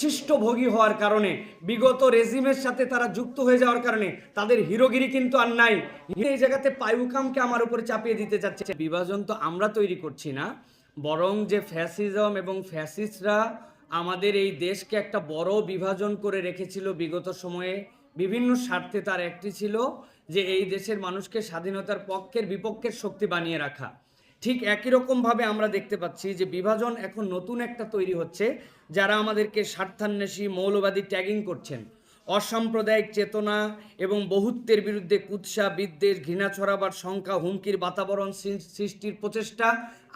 উচ্ছিষ্ট ভোগী হওয়ার কারণে, বিগত রেজিমের সাথে তারা যুক্ত হয়ে যাওয়ার কারণে তাদের হিরোগিরি কিন্তু আর নাই। এই জায়গাতে পায়ুকামকে আমার উপরে চাপিয়ে দিতে যাচ্ছে। বিভাজন তো আমরা তৈরি করছি না, বরং যে ফ্যাসিজম এবং ফ্যাসিস্টরা আমাদের এই দেশকে একটা বড় বিভাজন করে রেখেছিল বিগত সময়ে, বিভিন্ন স্বার্থে তার একটি ছিল যে এই দেশের মানুষকে স্বাধীনতার পক্ষের বিপক্ষের শক্তি বানিয়ে রাখা। ঠিক একই রকমভাবে আমরা দেখতে পাচ্ছি যে বিভাজন এখন নতুন একটা তৈরি হচ্ছে, যারা আমাদেরকে স্বার্থান্বেষী, মৌলবাদী ট্যাগিং করছেন। অসাম্প্রদায়িক চেতনা এবং বহুত্বের বিরুদ্ধে কুৎসা, বিদ্বেষ, ঘৃণা ছড়াবার সংখ্যা হুমকির বাতাবরণ সৃষ্টির প্রচেষ্টা,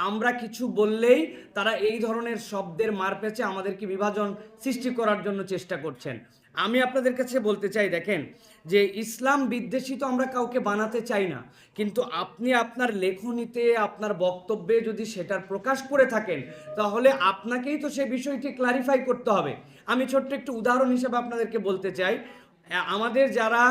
আমরা কিছু বললেই তারা এই ধরনের শব্দের মারপেচে আমাদেরকে বিভাজন সৃষ্টি করার জন্য চেষ্টা করছেন। আমি আপনাদের কাছে বলতে চাই, দেখেন, যে ইসলাম বিদ্বেষী তো আমরা কাউকে বানাতে চাই না, কিন্তু আপনি আপনার লেখনীতে, আপনার বক্তব্যে যদি সেটার প্রকাশ করে থাকেন, তাহলে আপনাকেই তো সেই বিষয়টি ক্লারিফাই করতে হবে। আমি ছোট্ট একটু উদাহরণ হিসেবে আপনাদেরকে বলতে চাই, আমাদের যারা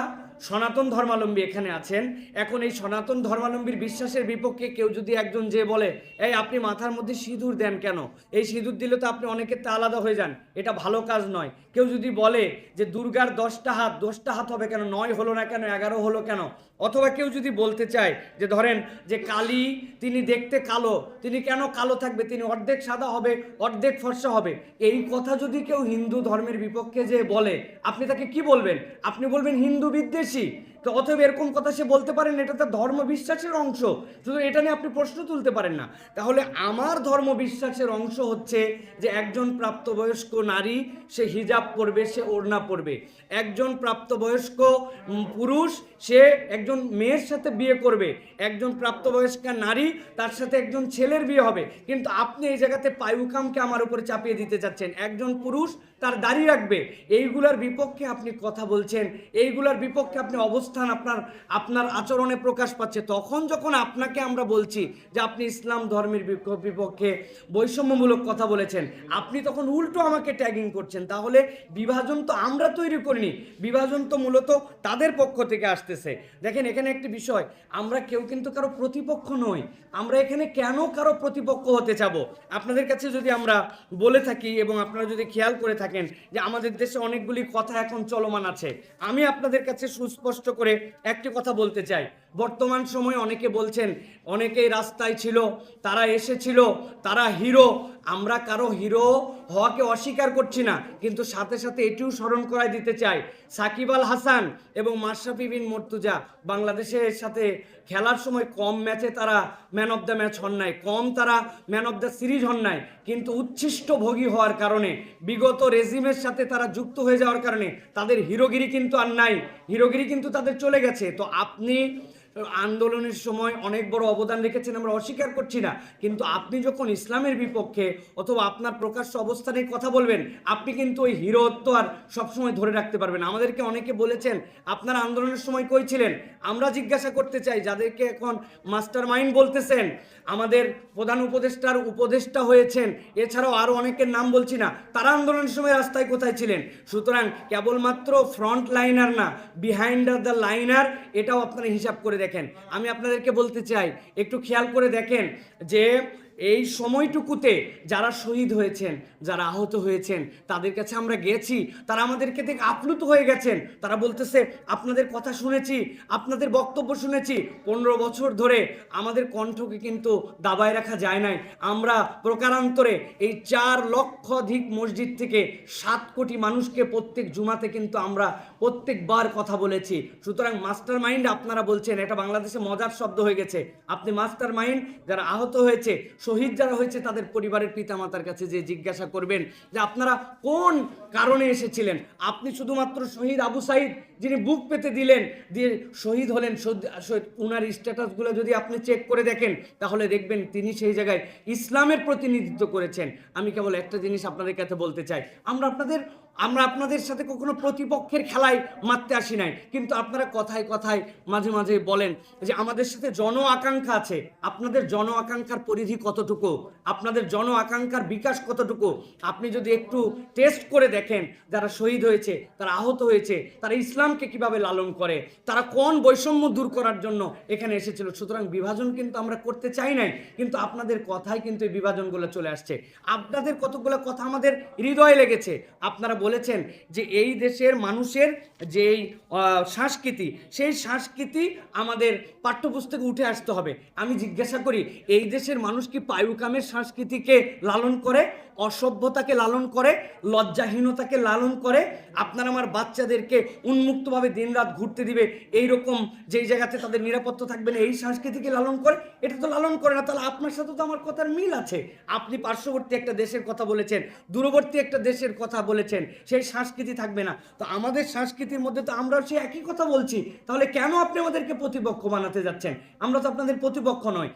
সনাতন ধর্মাবলম্বী এখানে আছেন। এখন এই সনাতন ধর্মাবলম্বীর বিশ্বাসের বিপক্ষে কেউ যদি একজন যে বলে, এই আপনি মাথার মধ্যে সিঁদুর দেন কেন? এই সিঁদুর দিলে তো আপনি অনেকের তা আলাদা হয়ে যান। এটা ভালো কাজ নয়। কেউ যদি বলে যে, দুর্গার দশটা হাত দশটা হাত হবে কেন? নয় হলো না কেন? এগারো হলো কেন? অথবা কেউ যদি বলতে চায় যে, ধরেন যে কালী, তিনি দেখতে কালো, তিনি কেন কালো থাকবে? তিনি অর্ধেক সাদা হবে, অর্ধেক ফর্সা হবে। এই কথা যদি কেউ হিন্দু ধর্মের বিপক্ষে যে বলে, আপনি তাকে কি বলবেন? আপনি বলবেন হিন্দু বিদ্বেষী। 信，তো অতএব এরকম কথা সে বলতে পারেন, এটা তার ধর্ম বিশ্বাসের অংশ। শুধু এটা নিয়ে আপনি প্রশ্ন তুলতে পারেন না। তাহলে আমার ধর্ম বিশ্বাসের অংশ হচ্ছে যে একজন প্রাপ্তবয়স্ক নারী, সে হিজাব পরবে, সে ওড়না পরবে। একজন প্রাপ্তবয়স্ক পুরুষ, সে একজন মেয়ের সাথে বিয়ে করবে। একজন প্রাপ্তবয়স্কা নারী, তার সাথে একজন ছেলের বিয়ে হবে। কিন্তু আপনি এই জায়গাতে পায়ুকামকে আমার উপরে চাপিয়ে দিতে চাচ্ছেন। একজন পুরুষ তার দাড়ি রাখবে। এইগুলার বিপক্ষে আপনি কথা বলছেন। এইগুলার বিপক্ষে আপনি অবস্থান আপনার আপনার আচরণে প্রকাশ পাচ্ছে, তখন যখন আপনাকে আমরা বলছি যে আপনি ইসলাম ধর্মের বিপক্ষে বৈষম্যমূলক কথা বলেছেন, আপনি তখন উল্টো আমাকে ট্যাগিং করছেন, তাহলে বিভাজন তো আমরা তৈরি করিনি, বিভাজন তো মূলত তাদের পক্ষ থেকে আসতেছে। দেখেন, এখানে একটি বিষয়, আমরা কেউ কিন্তু কারও প্রতিপক্ষ নই, আমরা এখানে কেন কারও প্রতিপক্ষ হতে যাব আপনাদের কাছে যদি আমরা বলে থাকি এবং আপনারা যদি খেয়াল করে থাকেন যে আমাদের দেশে অনেকগুলি কথা এখন চলমান আছে, আমি আপনাদের কাছে সুস্পষ্ট করে একটি কথা বলতে চাই। বর্তমান সময়ে অনেকে বলছেন, অনেকেই রাস্তায় ছিল, তারা এসেছিল, তারা হিরো, আমরা কারও হিরো হওয়াকে অস্বীকার করছি না, কিন্তু সাথে সাথে এটিও স্মরণ করায় দিতে চাই। সাকিব আল হাসান এবং মাশরাফি বিন মর্তুজা বাংলাদেশের সাথে খেলার সময় কম ম্যাচে তারা ম্যান অফ দ্য ম্যাচ হন নাই, কম তারা ম্যান অফ দ্য সিরিজ হন নাই, কিন্তু উচ্ছিষ্ট ভোগী হওয়ার কারণে, বিগত রেজিমের সাথে তারা যুক্ত হয়ে যাওয়ার কারণে তাদের হিরোগিরি কিন্তু আর নাই, হিরোগিরি কিন্তু তাদের চলে গেছে। তো আপনি আন্দোলনের সময় অনেক বড় অবদান রেখেছেন, আমরা অস্বীকার করছি না। কিন্তু আপনি যখন ইসলামের বিপক্ষে অথবা আপনার প্রকাশ্য অবস্থানে কথা বলবেন, আপনি কিন্তু ওই হিরোত্ব আর সবসময় ধরে রাখতে পারবেন আমাদেরকে অনেকে বলেছেন, আপনার আন্দোলনের সময় কই ছিলেন? আমরা জিজ্ঞাসা করতে চাই, যাদেরকে এখন মাস্টার মাইন্ড বলতেছেন, আমাদের প্রধান উপদেষ্টার উপদেষ্টা হয়েছেন, এছাড়াও আরও অনেকের নাম বলছি না, তারা আন্দোলনের সময় রাস্তায় কোথায় ছিলেন? সুতরাং কেবলমাত্র ফ্রন্ট লাইনার না, বিহাইন্ড দ্য লাইনার, এটাও আপনারা হিসাব করে দেখেন। আমি আপনাদেরকে বলতে চাই একটু খেয়াল করে দেখেন যে এই সময়টুকুতে যারা শহীদ হয়েছেন, যারা আহত হয়েছেন, তাদের কাছে আমরা গেছি, তারা আমাদেরকে থেকে আপ্লুত হয়ে গেছেন। তারা বলতেছে, আপনাদের কথা শুনেছি, আপনাদের বক্তব্য শুনেছি। পনেরো বছর ধরে আমাদের কণ্ঠকে কিন্তু দাবায় রাখা যায় নাই। আমরা প্রকারান্তরে এই চার লক্ষাধিক মসজিদ থেকে সাত কোটি মানুষকে প্রত্যেক জুমাতে কিন্তু আমরা প্রত্যেকবার কথা বলেছি। সুতরাং মাস্টার মাইন্ড আপনারা বলছেন, এটা বাংলাদেশে মজার শব্দ হয়ে গেছে। আপনি মাস্টার মাইন্ড যারা আহত হয়েছে শহীদ যারা হয়েছে তাদের পরিবারের পিতামাতার কাছে যে জিজ্ঞাসা করবেন যে আপনারা কোন কারণে এসেছিলেন? আপনি শুধুমাত্র শহীদ আবু সাইদ যিনি বুক পেতে দিলেন, দিয়ে শহীদ হলেন উনার স্ট্যাটাসগুলো যদি আপনি চেক করে দেখেন, তাহলে দেখবেন তিনি সেই জায়গায় ইসলামের প্রতিনিধিত্ব করেছেন। আমি কেবল একটা জিনিস আপনাদের কাছে বলতে চাই। আমরা আপনাদের আমরা আপনাদের সাথে কখনো প্রতিপক্ষের খেলায় মারতে আসি নাই। কিন্তু আপনারা কথায় কথায় মাঝে মাঝে বলেন যে আমাদের সাথে জন আকাঙ্ক্ষা আছে। আপনাদের জন আকাঙ্ক্ষার পরিধি কতটুকু? আপনাদের জন আকাঙ্ক্ষার বিকাশ কতটুকু? আপনি যদি একটু টেস্ট করে দেখেন যারা শহীদ হয়েছে, তারা আহত হয়েছে, তারা ইসলামকে কীভাবে লালন করে, তারা কোন বৈষম্য দূর করার জন্য এখানে এসেছিল। সুতরাং বিভাজন কিন্তু আমরা করতে চাই নাই, কিন্তু আপনাদের কথাই কিন্তু এই বিভাজনগুলো চলে আসছে। আপনাদের কতগুলো কথা আমাদের হৃদয়ে লেগেছে, আপনারা বলেছেন যে এই দেশের মানুষের যেই সংস্কৃতি, সেই সংস্কৃতি আমাদের পাঠ্যপুস্তকে উঠে আসতে হবে। আমি জিজ্ঞাসা করি, এই দেশের মানুষ কি পায়ুকামের সংস্কৃতিকে লালন করে, অসভ্যতাকে লালন করে, লজ্জাহীনতাকে লালন করে? আপনার আমার বাচ্চাদেরকে উন্মুক্তভাবে দিনরাত ঘুরতে দিবে এই রকম যেই জায়গাতে তাদের নিরাপত্তা থাকবে না, এই সংস্কৃতিকে লালন করে? এটা তো লালন করে না, তাহলে আপনার সাথে তো আমার কথার মিল আছে। আপনি পার্শ্ববর্তী একটা দেশের কথা বলেছেন, দূরবর্তী একটা দেশের কথা বলেছেন। সেই সংস্কৃতি থাকবে না। তো আমাদের সংস্কৃতির মধ্যে তো আমরাও সেই একই কথা বলছি। তাহলে কেন আপনি আমাদেরকে প্রতিপক্ষ বানাতে যাচ্ছেন? আমরা তো আপনাদের প্রতিপক্ষ নয়